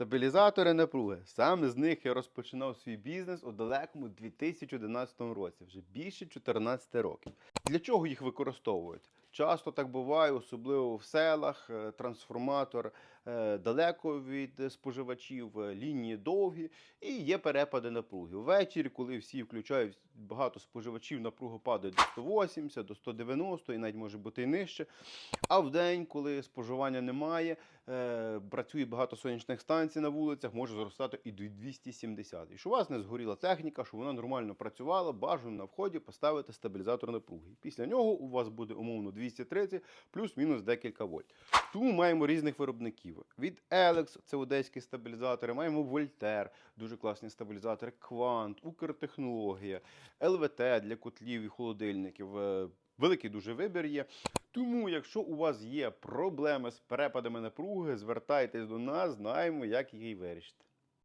Стабілізатори напруги. Саме з них я розпочинав свій бізнес у далекому 2011 році, вже більше 14 років. Для чого їх використовують? Часто так буває, особливо в селах, е, трансформатор е, далеко від споживачів, е, лінії довгі і є перепади напруги. Ввечері, коли всі включають багато споживачів, напруга падає до 180, до 190 і навіть може бути і нижче. А в день, коли споживання немає, працює багато сонячних станцій на вулицях, може зростати і до 270. І щоб у вас не згоріла техніка, щоб вона нормально працювала, бажано на вході поставити стабілізатор напруги. Після нього у вас буде умовно 230 плюс-мінус декілька вольт. Тому маємо різних виробників. Від Elex, це одеські стабілізатори, маємо Voltaire, дуже класні стабілізатори, Quant, Укртехнологія, ЛВТ для котлів і холодильників. Е, Великий дуже вибір є. Тому, якщо у вас є проблеми з перепадами напруги, звертайтесь до нас, знаємо, як її вирішити.